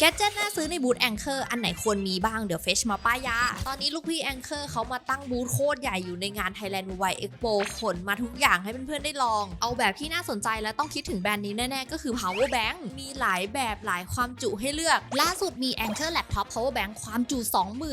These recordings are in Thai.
แกจิตน่าซื้อในบูธแองเกอร์อันไหนควรมีบ้างเดี๋ยวเฟชมาป้ายยา ตอนนี้ลูกพี่แองเกอร์เขามาตั้งบูธโคตรใหญ่อยู่ในงาน Thailand Mobile Expo ขนมาทุกอย่างให้เพื่อนๆได้ลอง เอาแบบที่น่าสนใจและต้องคิดถึงแบรนด์นี้แน่ๆ ก็คือ Power Bank มีหลายแบบหลายความจุให้เลือก ล่าสุดมี Anchor Laptop Power Bank ความจุ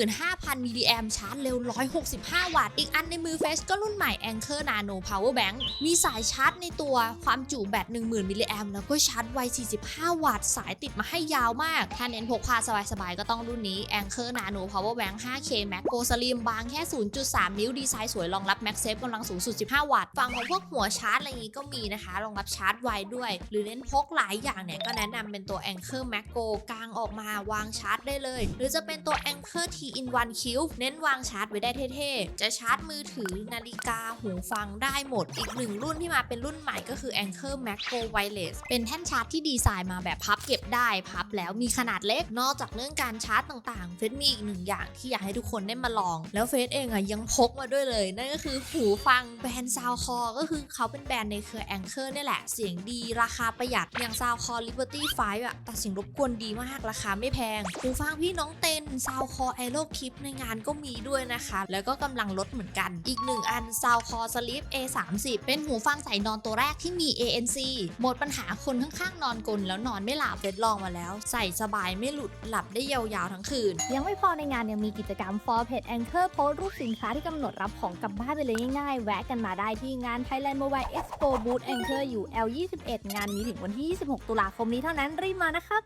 25,000มิลลิแอมชาร์จเร็ว 165 วัตต์ อีกอันในมือเฟชก็รุ่นใหม่ Anchor Nano Power Bank มีสายชาร์จในตัวความจุแบต10,000มิลลิแอมแล้วก็ชาร์จไว 45 วัตต์ สายติดมาให้ยาวมากถ้าเน้นพกพาสบายๆ ก็ต้องรุ่นนี้ Anchor Nano Power Bank 5K Max Go Slim บางแค่ 0.3 นิ้วดีไซน์สวยรองรับ Max Safe กำลังสูงสุด 15 วัตต์ฝั่งของพวกหัวชาร์จอะไรอย่างงี้ก็มีนะคะรองรับชาร์จไวด้วย หรือเน้นพกหลายอย่างเนี่ย ก็แนะนำเป็นตัว Anchor Max Go กางออกมาวางชาร์จได้เลย หรือจะเป็นตัว Anchor T in 1 Cube เน้นวางชาร์จไว้ได้เท่ๆ จะชาร์จมือถือนาฬิกาหูฟังได้หมด อีกหนึ่งรุ่นที่มาเป็นรุ่นใหม่ก็คือ Anchor Max Go Wireless เป็นแท่นชาร์จที่ดีไซน์มาแบบพับเก็บได้พับแล้วมีขนาดเล็กนอกจากเรื่องการชาร์จต่างๆ เฟสมีอีกหนึ่งอย่างที่อยากให้ทุกคนได้มาลอง แล้วเฟสเองอะยังพกมาด้วยเลย นั่นก็คือหูฟังแบรนด์ซาวคอก็คือเขาเป็นแบรนด์ในเครือ Anchor เนี่แหละ เสียงดีราคาประหยัดอย่างซาวคอ Liberty 5อะตัดเสียงรบกวนดีมากราคาไม่แพงหูฟังพี่น้องเต้นซาวคอไอโ o คลิปในงานก็มีด้วยนะคะ แล้วก็กำลังลดเหมือนกัน อีกหนึ่งอันซาวคอ Sleep A30 เป็นหูฟังใส่นอนตัวแรกที่มี ANC หมดปัญหาคนข้างๆนอนกลนแล้วนอนไม่หลับเฟสลองมาแล้ว ใส่สบายไม่หลุดหลับได้ยาวๆทั้งคืน ยังไม่พอในงานยังมีกิจกรรม for pet anchor โพสรูปสินค้าที่กำหนดรับของกลับบ้านไปเลยง่ายๆ แวะกันมาได้ที่งาน Thailand Mobile Expo Booth Anchor อยู่ L21 งานมีถึงวันที่ 26 ตุลาคมนี้เท่านั้นรีบมานะครับ